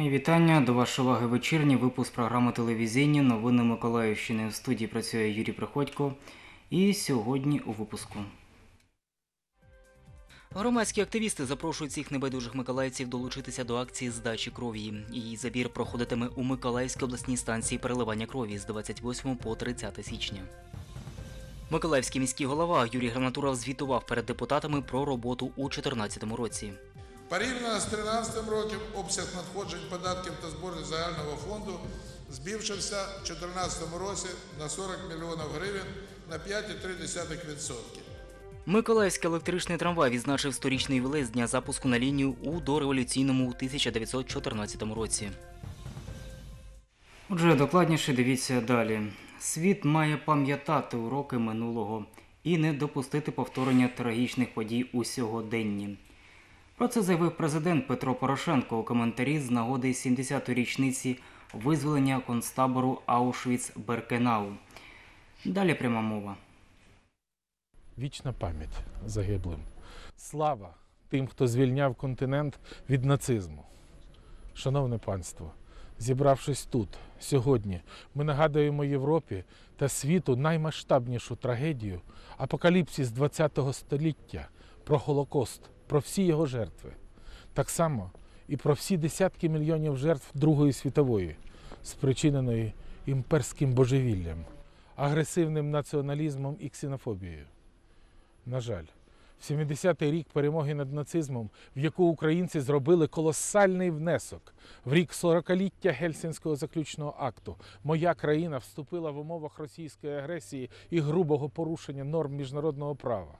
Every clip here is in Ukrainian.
Вітання до вашої уваги вечірній випуск програми телевізійні новини Миколаївщини. В студії працює Юрій Приходько. І сьогодні у випуску. Громадські активісти запрошують всіх небайдужих миколаївців долучитися до акції здачі крові. Її забір проходитиме у Миколаївській обласній станції переливання крові з 28 по 30 січня. Миколаївський міський голова Юрій Гранатуров звітував перед депутатами про роботу у 2014 році. Порівняно з 2013 роком обсяг надходжень податків та зборів загального фонду збільшився в 2014 році на 40 мільйонів гривень на 5,3%. Миколаївський електричний трамвай відзначив сторічний ювілей з дня запуску на лінію у дореволюційному 1914 році. Отже, докладніше дивіться далі. Світ має пам'ятати уроки минулого і не допустити повторення трагічних подій у сьогоденні. Про це заявив президент Петро Порошенко у коментарі з нагоди 70-ї річниці визволення концтабору Аушвіц-Беркенау. Далі пряма мова. Вічна пам'ять загиблим. Слава тим, хто звільняв континент від нацизму. Шановне панство, зібравшись тут, сьогодні, ми нагадуємо Європі та світу наймасштабнішу трагедію апокаліпсис ХХ століття про Голокост, про всі його жертви. Так само і про всі десятки мільйонів жертв Другої світової, спричиненої імперським божевіллям, агресивним націоналізмом і ксенофобією. На жаль, в 70-й рік перемоги над нацизмом, в яку українці зробили колосальний внесок, в рік 40-ліття Гельсінського заключного акту, моя країна вступила в умовах російської агресії і грубого порушення норм міжнародного права.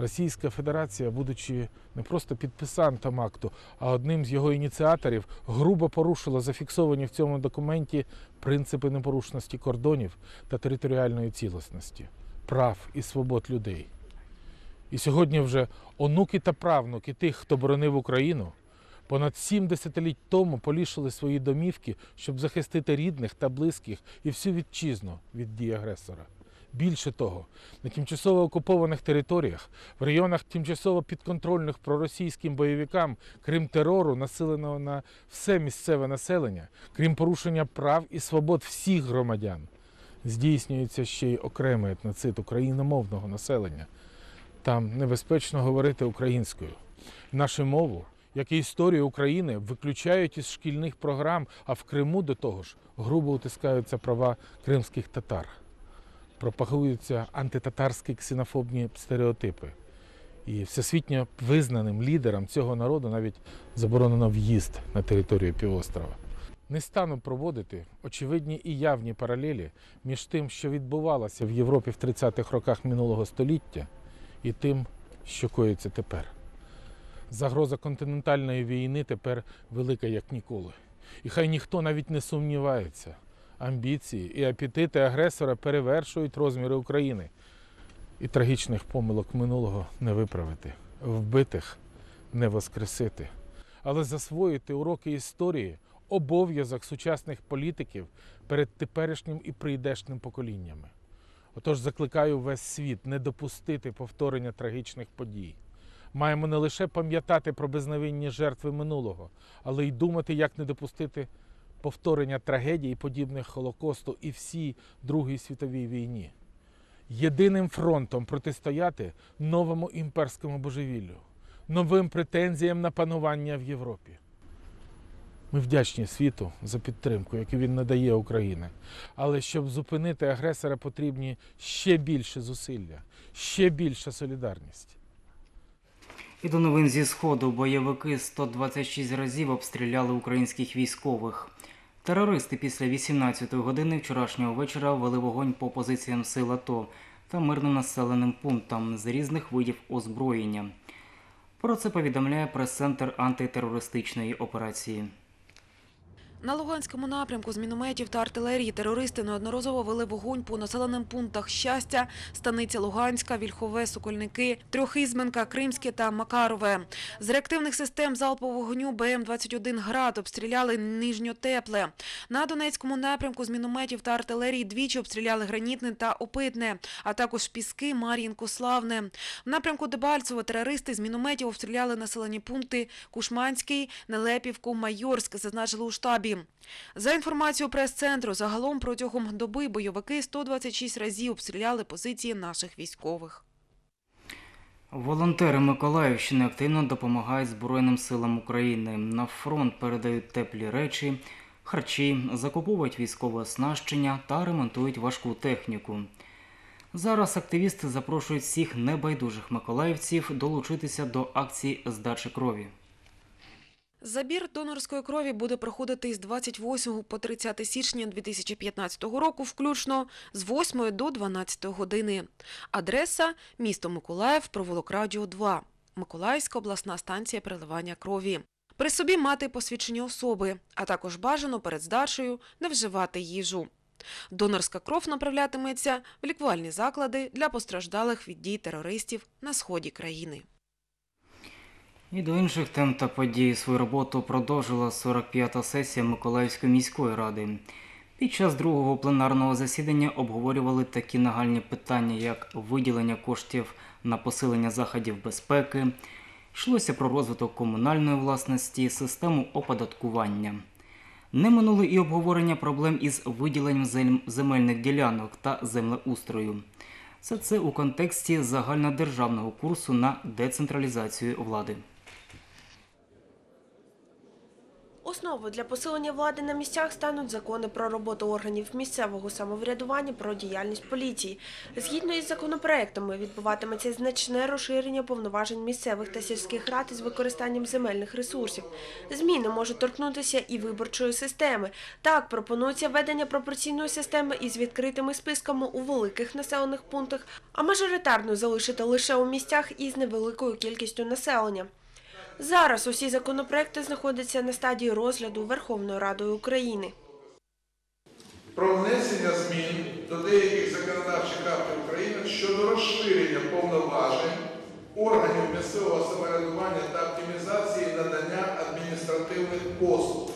Російська Федерація, будучи не просто підписантом акту, а одним з його ініціаторів, грубо порушила зафіксовані в цьому документі принципи непорушності кордонів та територіальної цілісності, прав і свобод людей. І сьогодні вже онуки та правнуки тих, хто боронив Україну, понад сім десятиліть тому полішили свої домівки, щоб захистити рідних та близьких і всю вітчизну від дій агресора. Більше того, на тимчасово окупованих територіях, в районах тимчасово підконтрольних проросійським бойовикам, крім терору, населеного на все місцеве населення, крім порушення прав і свобод всіх громадян, здійснюється ще й окремий етноцид україномовного населення. Там небезпечно говорити українською. Нашу мову, як і історію України, виключають із шкільних програм, а в Криму до того ж грубо утискаються права кримських татар. Пропагуються антитатарські ксенофобні стереотипи. І всесвітньо визнаним лідерам цього народу навіть заборонено в'їзд на територію півострова. Не стану проводити очевидні і явні паралелі між тим, що відбувалося в Європі в 30-х роках минулого століття, і тим, що коїться тепер. Загроза континентальної війни тепер велика як ніколи. І хай ніхто навіть не сумнівається. Амбіції і апетити агресора перевершують розміри України. І трагічних помилок минулого не виправити, вбитих не воскресити. Але засвоїти уроки історії обов'язок сучасних політиків перед теперішнім і прийдешнім поколіннями. Отож закликаю весь світ не допустити повторення трагічних подій. Маємо не лише пам'ятати про безневинні жертви минулого, але й думати, як не допустити повторення трагедій, подібних Холокосту і всій Другій світовій війні. Єдиним фронтом протистояти новому імперському божевіллю, новим претензіям на панування в Європі. Ми вдячні світу за підтримку, яку він надає Україні. Але щоб зупинити агресора, потрібні ще більше зусилля, ще більша солідарність. І до новин зі сходу бойовики 126 разів обстріляли українських військових. Терористи після 18-ї години вчорашнього вечора вели вогонь по позиціям сил АТО та мирним населеним пунктам з різних видів озброєння. Про це повідомляє прес-центр антитерористичної операції. На Луганському напрямку з мінометів та артилерії терористи неодноразово вели вогонь по населеним пунктах Щастя, Станиця Луганська, Вільхове, Сокольники, Трьохізменка, Кримське та Макарове. З реактивних систем залпового вогню БМ-21 «Град» обстріляли Нижньотепле. На Донецькому напрямку з мінометів та артилерії двічі обстріляли Гранітне та Опитне, а також Піски, Мар'їнку, Славне. В напрямку Дебальцево терористи з мінометів обстріляли населені пункти Кушманський, Нелепівку, Майорськ, зазначили у штабі. За інформацією прес-центру, загалом протягом доби бойовики 126 разів обстріляли позиції наших військових. Волонтери Миколаївщини активно допомагають Збройним силам України. На фронт передають теплі речі, харчі, закуповують військове оснащення та ремонтують важку техніку. Зараз активісти запрошують всіх небайдужих миколаївців долучитися до акції здачі крові. Забір донорської крові буде проходити з 28 по 30 січня 2015 року, включно з 8 до 12 години. Адреса – місто Миколаїв, провулок Радіо 2, Миколаївська обласна станція переливання крові. При собі мати посвідчення особи, а також бажано перед здачею не вживати їжу. Донорська кров направлятиметься в лікувальні заклади для постраждалих від дій терористів на сході країни. І до інших тем та подій свою роботу продовжила 45-та сесія Миколаївської міської ради. Під час другого пленарного засідання обговорювали такі нагальні питання, як виділення коштів на посилення заходів безпеки, йшлося про розвиток комунальної власності, систему оподаткування. Не минули і обговорення проблем із виділенням земельних ділянок та землеустрою. Все це у контексті загальнодержавного курсу на децентралізацію влади. Основою для посилення влади на місцях стануть закони про роботу органів місцевого самоврядування, про діяльність поліції. Згідно із законопроектами, відбуватиметься значне розширення повноважень місцевих та сільських рад із використанням земельних ресурсів. Зміни можуть торкнутися і виборчої системи. Так, пропонується введення пропорційної системи із відкритими списками у великих населених пунктах, а мажоритарну залишити лише у місцях із невеликою кількістю населення. Зараз усі законопроекти знаходяться на стадії розгляду Верховною Радою України. Про внесення змін до деяких законодавчих актів України щодо розширення повноважень органів місцевого самоврядування та оптимізації надання адміністративних послуг.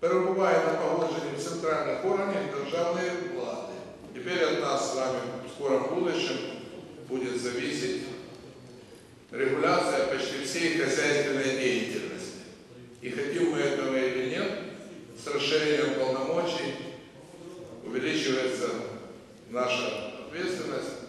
Перебуває на погодженні в центральних органах державної влади. Теперь от нас с вами в скором будущем будет зависеть регуляция почти всей хозяйственной деятельности. И хотим мы этого или нет, с расширением полномочий увеличивается наша ответственность.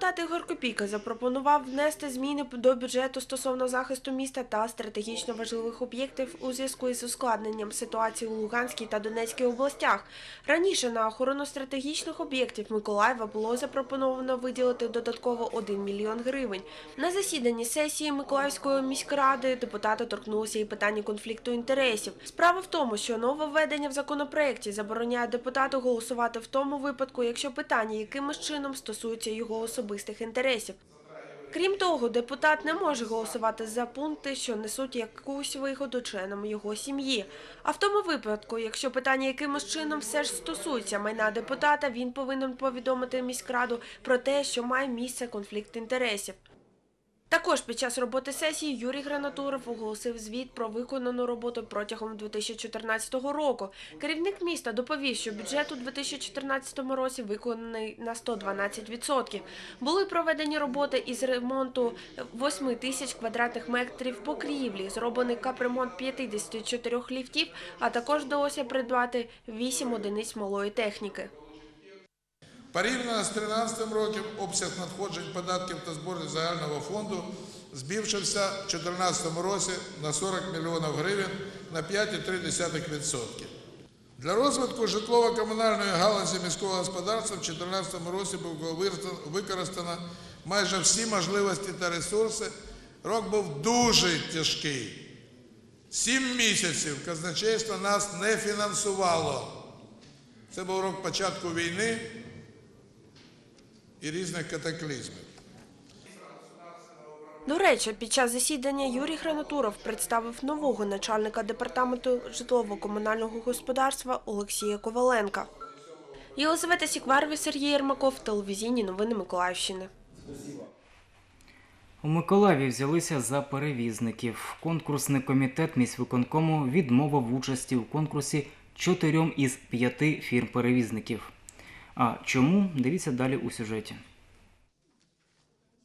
Депутат Ігор Копійка запропонував внести зміни до бюджету стосовно захисту міста та стратегічно важливих об'єктів у зв'язку із ускладненням ситуації у Луганській та Донецькій областях. Раніше на охорону стратегічних об'єктів Миколаєва було запропоновано виділити додатково 1 мільйон гривень. На засіданні сесії Миколаївської міськради депутати торкнулися і питання конфлікту інтересів. Справа в тому, що нововведення в законопроекті забороняє депутату голосувати в тому випадку, якщо питання якимось чином стосується його особистих інтересів. Крім того, депутат не може голосувати за пункти, що несуть якусь вигоду членам його сім'ї. А в тому випадку, якщо питання якимось чином все ж стосується майна депутата, він повинен повідомити міськраду про те, що має місце конфлікт інтересів. Також під час роботи сесії Юрій Гранатуров оголосив звіт про виконану роботу протягом 2014 року. Керівник міста доповів, що бюджет у 2014 році виконаний на 112%. Були проведені роботи із ремонту 8 тисяч квадратних метрів покрівлі, зроблений капремонт 54 ліфтів, а також вдалося придбати 8 одиниць малої техніки. Порівняно з 2013 роком обсяг надходжень податків та зборів загального фонду збільшився в 2014 році на 40 мільйонів гривень на 5,3%. Для розвитку житлово-комунальної галузі міського господарства в 2014 році було використано майже всі можливості та ресурси. Рок був дуже тяжкий. Сім місяців казначейство нас не фінансувало. Це був рок початку війни і різних катаклізмів. До речі, під час засідання Юрій Гранатуров представив нового начальника департаменту житлово-комунального господарства Олексія Коваленка. Єлизавета Сікварві, Сергій Єрмаков, телевізійні новини Миколаївщини. У Миколаєві взялися за перевізників. Конкурсний комітет міськвиконкому відмовив участі у конкурсі чотирьом із п'яти фірм-перевізників. А чому? Дивіться далі у сюжеті.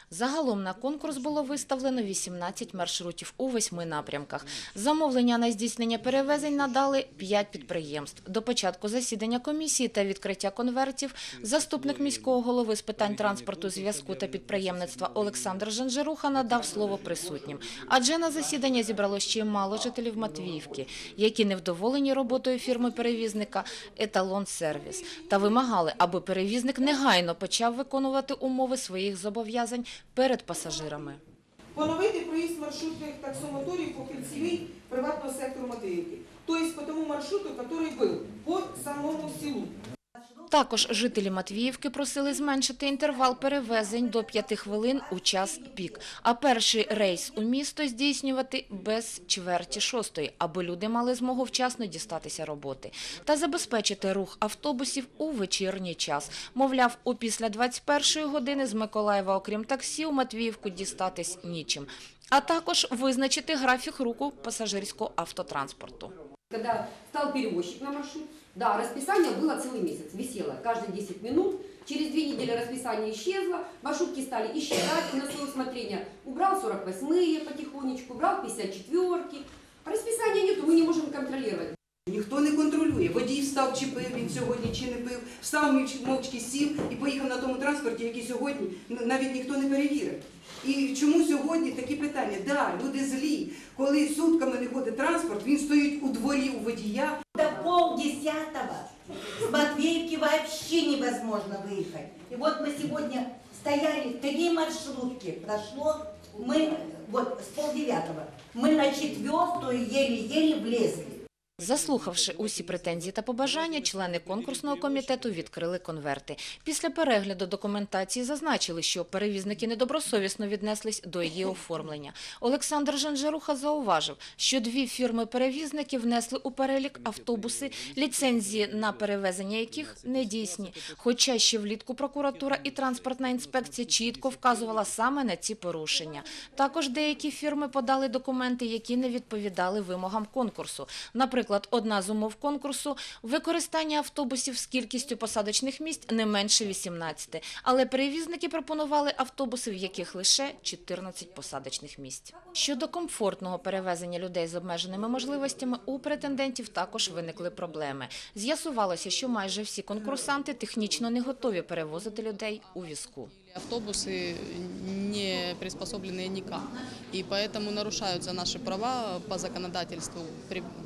Загалом на конкурс було виставлено 18 маршрутів у восьми напрямках. Замовлення на здійснення перевезень надали 5 підприємств. До початку засідання комісії та відкриття конвертів заступник міського голови з питань транспорту, зв'язку та підприємництва Олександр Жанжеруха надав слово присутнім. Адже на засідання зібрало ще мало жителів Матвіївки, які невдоволені роботою фірми-перевізника «Еталон Сервіс» та вимагали, аби перевізник негайно почав виконувати умови своїх зобов'язань перед пасажирами. Поновити проїзд маршрутних таксомоторів по кільцевій приватного сектору Матвіївки. Тобто по тому маршруту, який був по самому селу. Також жителі Матвіївки просили зменшити інтервал перевезень до 5 хвилин у час пік, а перший рейс у місто здійснювати без чверті шостої, аби люди мали змогу вчасно дістатися роботи, та забезпечити рух автобусів у вечірній час. Мовляв, опісля 21 години з Миколаєва, окрім таксі, у Матвіївку дістатись нічим. А також визначити графік руху пасажирського автотранспорту. Когда стал перевозчик на маршрут, да, расписание было целый месяц, висело каждые 10 минут. Через две недели расписание исчезло, маршрутки стали исчезать на свое усмотрение. Убрал 48-е потихонечку, убрал 54-ки. А расписания нету, мы не можем контролировать. Ніхто не контролює. Водій встав, чи пив він сьогодні, чи не пив, встав мовч- мовчки сів і поїхав на тому транспорті, який сьогодні н- навіть ніхто не перевірив. І чому сьогодні такі питання? Да, люди злі. Коли сутками не ходить транспорт, він стоїть у дворі у водія, До Полдесятого с Матвеевки вообще невозможно выехать. И вот мы сегодня стояли, три маршрутки прошло, мы вот с полдевятого, мы на четвертую еле-еле влезли. Заслухавши усі претензії та побажання, члени конкурсного комітету відкрили конверти. Після перегляду документації зазначили, що перевізники недобросовісно віднеслись до її оформлення. Олександр Жанжеруха зауважив, що дві фірми-перевізники внесли у перелік автобуси, ліцензії на перевезення яких не дійсні. Хоча ще влітку прокуратура і транспортна інспекція чітко вказувала саме на ці порушення. Також деякі фірми подали документи, які не відповідали вимогам конкурсу. Наприклад, одна з умов конкурсу – використання автобусів з кількістю посадочних місць не менше 18, але перевізники пропонували автобуси, в яких лише 14 посадочних місць. Щодо комфортного перевезення людей з обмеженими можливостями, у претендентів також виникли проблеми. З'ясувалося, що майже всі конкурсанти технічно не готові перевозити людей у візку. Автобусы не приспособленные никак, и поэтому нарушаются наши права по законодательству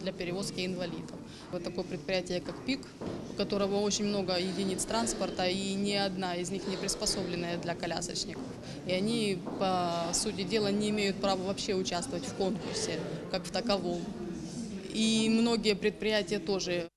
для перевозки инвалидов. Вот такое предприятие, как ПИК, у которого очень много единиц транспорта, и ни одна из них не приспособленная для колясочников. И они, по сути дела, не имеют права вообще участвовать в конкурсе, как в таковом. И многие предприятия тоже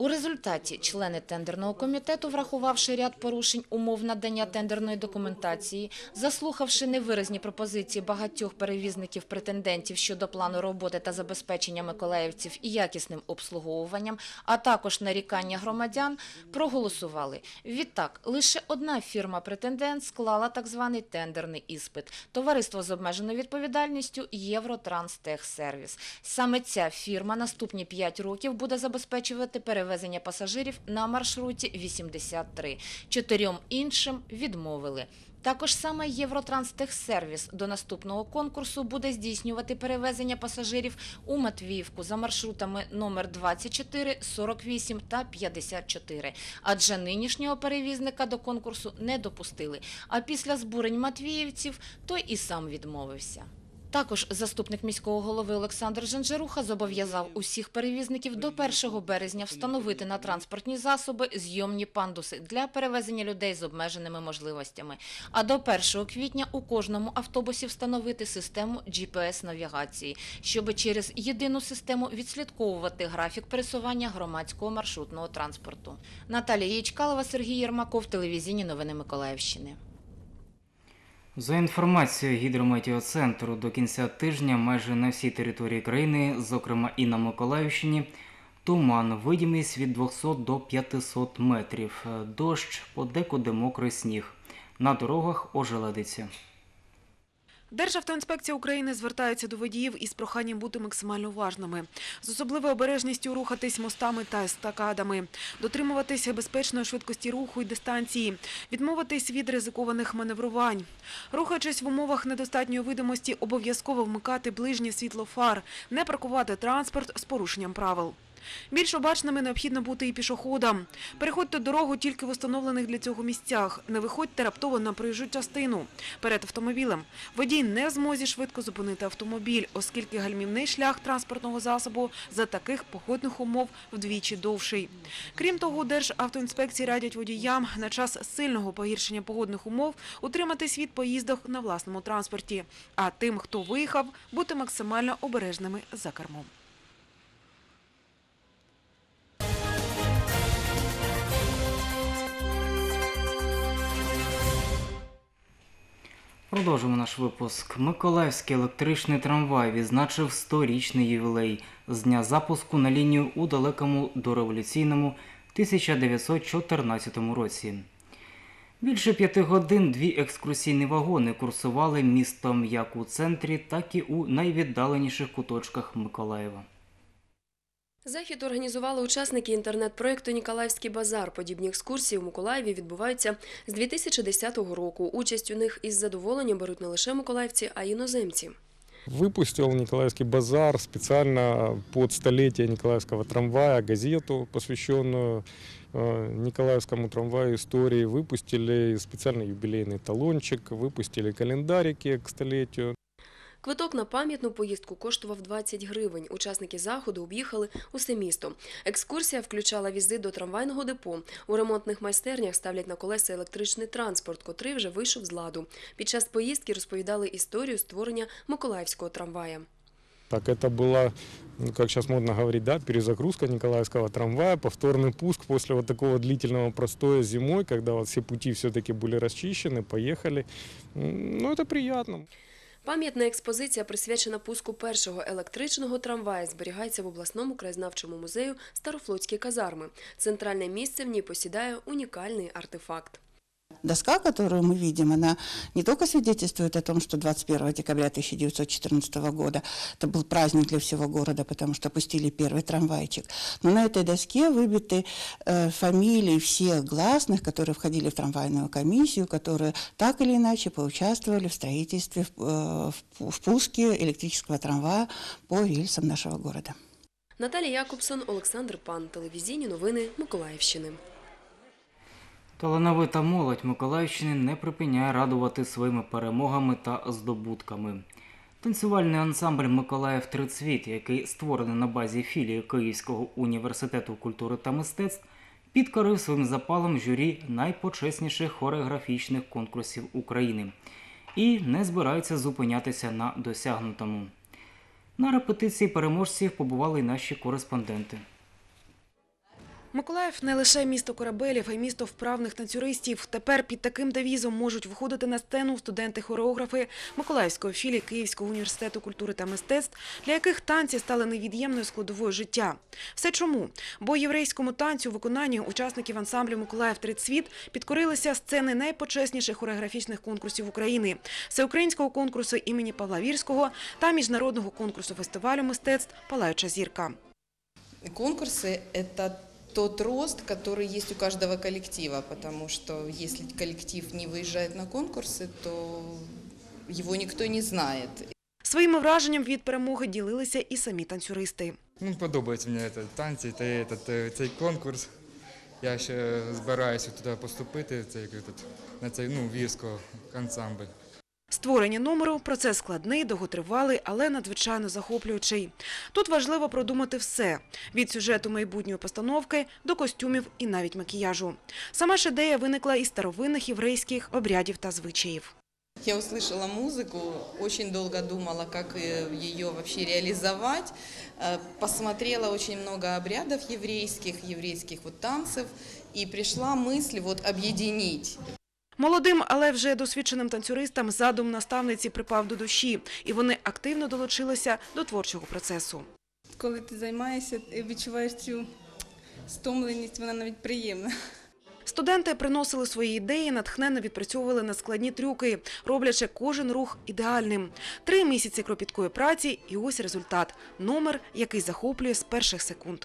У результаті члени тендерного комітету, врахувавши ряд порушень умов надання тендерної документації, заслухавши невиразні пропозиції багатьох перевізників-претендентів щодо плану роботи та забезпечення миколаївців і якісним обслуговуванням, а також нарікання громадян, проголосували. Відтак, лише одна фірма-претендент склала так званий тендерний іспит – товариство з обмеженою відповідальністю «Євротранстехсервіс». Саме ця фірма наступні 5 років буде забезпечувати перевезення пасажирів на маршруті 83. Чотирьом іншим відмовили. Також саме Євротранстехсервіс до наступного конкурсу буде здійснювати перевезення пасажирів у Матвіївку за маршрутами номер 24, 48 та 54. Адже нинішнього перевізника до конкурсу не допустили. А після збурень матвіївців той і сам відмовився. Також заступник міського голови Олександр Жанжеруха зобов'язав усіх перевізників до 1 березня встановити на транспортні засоби зйомні пандуси для перевезення людей з обмеженими можливостями. А до 1 квітня у кожному автобусі встановити систему GPS-навігації, щоб через єдину систему відслідковувати графік пересування громадського маршрутного транспорту. Наталія Ячкалова, Сергій Єрмаков, телевізійні новини Миколаївщини. За інформацією гідрометеоцентру, до кінця тижня майже на всій території країни, зокрема і на Миколаївщині, туман, видімість від 200 до 500 метрів, дощ, подекуди мокрий сніг. На дорогах ожеледиться. Державтоінспекція України звертається до водіїв із проханням бути максимально уважними, з особливою обережністю рухатись мостами та естакадами, дотримуватися безпечної швидкості руху і дистанції, відмовитись від ризикованих маневрувань. Рухаючись в умовах недостатньої видимості, обов'язково вмикати ближнє світло фар, не паркувати транспорт з порушенням правил. Більш обачними необхідно бути і пішоходам. Переходьте дорогу тільки в установлених для цього місцях. Не виходьте раптово на проїжджу частину перед автомобілем. Водій не в змозі швидко зупинити автомобіль, оскільки гальмівний шлях транспортного засобу за таких погодних умов вдвічі довший. Крім того, Державтоінспекції радять водіям на час сильного погіршення погодних умов утриматись від поїздок на власному транспорті, а тим, хто виїхав, бути максимально обережними за кермом. Продовжимо наш випуск. Миколаївський електричний трамвай відзначив 100-річний ювілей з дня запуску на лінію у далекому дореволюційному 1914 році. Більше п'яти годин дві екскурсійні вагони курсували містом як у центрі, так і у найвіддаленіших куточках Миколаєва. Захід організували учасники інтернет-проєкту Ніколаївський базар. Подібні екскурсії у Миколаєві відбуваються з 2010 року. Участь у них із задоволенням беруть не лише миколаївці, а й іноземці. Выпустил Николаевский базар специально под столетие Николаевского трамвая газету, посвященную э, Николаевскому трамваю истории. Выпустили специальный юбилейный талончик, выпустили календарики к столетию. Квиток на пам'ятну поїздку коштував 20 гривень. Учасники заходу об'їхали усе місто. Екскурсія включала візит до трамвайного депо. У ремонтних майстернях ставлять на колеса електричний транспорт, котрий вже вийшов з ладу. Під час поїздки розповідали історію створення Миколаївського трамвая. Так это была, ну, как сейчас модно говорить, да, перезагрузка Николаевского трамвая, повторный пуск после вот такого длительного простоя зимой, когда вот все пути все-таки были расчищены, поехали. М, Ну, это приятно. Пам'ятна експозиція, присвячена пуску першого електричного трамвая, зберігається в обласному краєзнавчому музею Старофлотські казарми. Центральне місце в ній посідає унікальний артефакт. Доска, которую мы видим, она не только свидетельствует о том, что 21 декабря 1914 года это был праздник для всего города, потому что пустили первый трамвайчик, но на этой доске выбиты э, фамилии всех гласных, которые входили в трамвайную комиссию, которые так или иначе поучаствовали в строительстве, в, э, в- в пуске электрического трамвая по рельсам нашего города. Наталія Якобсон, Олександр Пан. Телевізійні новини Миколаївщини. Талановита молодь Миколаївщини не припиняє радувати своїми перемогами та здобутками. Танцювальний ансамбль Миколаїв Трицвіт, який створений на базі філії Київського університету культури та мистецтв, підкорив своїм запалом журі найпочесніших хореографічних конкурсів України і не збирається зупинятися на досягнутому. На репетиції переможців побували й наші кореспонденти. Миколаїв не лише місто корабелів, а й місто вправних танцюристів. Тепер під таким девізом можуть виходити на сцену студенти-хореографи Миколаївської філії Київського університету культури та мистецтв, для яких танці стали невід'ємною складовою життя. Все чому? Бо єврейському танцю у виконанні учасників ансамблю Миколаїв Трицвіт підкорилися сцени найпочесніших хореографічних конкурсів України – всеукраїнського конкурсу імені Павла Вірського та міжнародного конкурсу фестивалю мистецтв Палаюча зірка. Конкурсы – это тот рост, который есть у каждого коллектива, потому что если коллектив не выезжает на конкурсы, то его никто не знает. Своїми враженням від перемоги ділилися і самі танцюристи. Ну, подобається мені це танці та этот, е, цей конкурс. Я ще збираюся туди поступити, цей, як этот, на цей ну, вірського ансамбль. Створення номеру – процес складний, довготривалий, але надзвичайно захоплюючий. Тут важливо продумати все – від сюжету майбутньої постановки до костюмів і навіть макіяжу. Сама ж ідея виникла із старовинних єврейських обрядів та звичаїв. Я услышала музыку, очень долго думала, как э, ее вообще реализовать. Э, Посмотрела очень много обрядов еврейских, еврейских вот танцев, и пришла мысль вот объединить. Молодим, але вже досвідченим танцюристам задум наставниці припав до душі, і вони активно долучилися до творчого процесу. Коли ти займаєшся відчуваєш цю стомленість, вона навіть приємна. Студенти приносили свої ідеї, натхненно відпрацьовували надскладні трюки, роблячи кожен рух ідеальним. Три місяці кропіткої праці, і ось результат – номер, який захоплює з перших секунд.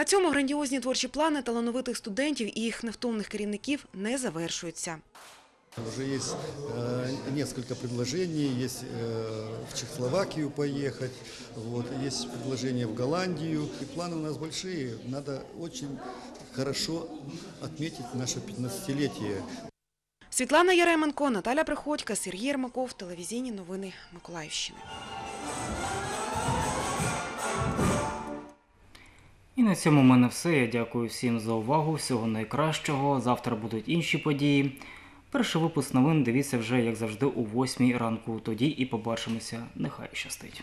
На цьому грандіозні творчі плани талановитих студентів і їх невтомних керівників не завершуються. Уже есть э, несколько предложений, есть э, в Чехословакию поехать, вот, есть предложение в Голландию. И планы у нас большие, надо очень хорошо отметить наше 15-летие. Світлана Яременко, Наталя Приходька, Сергій Єрмаков, телевізійні новини Миколаївщини. І на цьому в мене все. Я дякую всім за увагу. Всього найкращого. Завтра будуть інші події. Перший випуск новин дивіться вже, як завжди, о 8 ранку. Тоді і побачимося. Нехай щастить.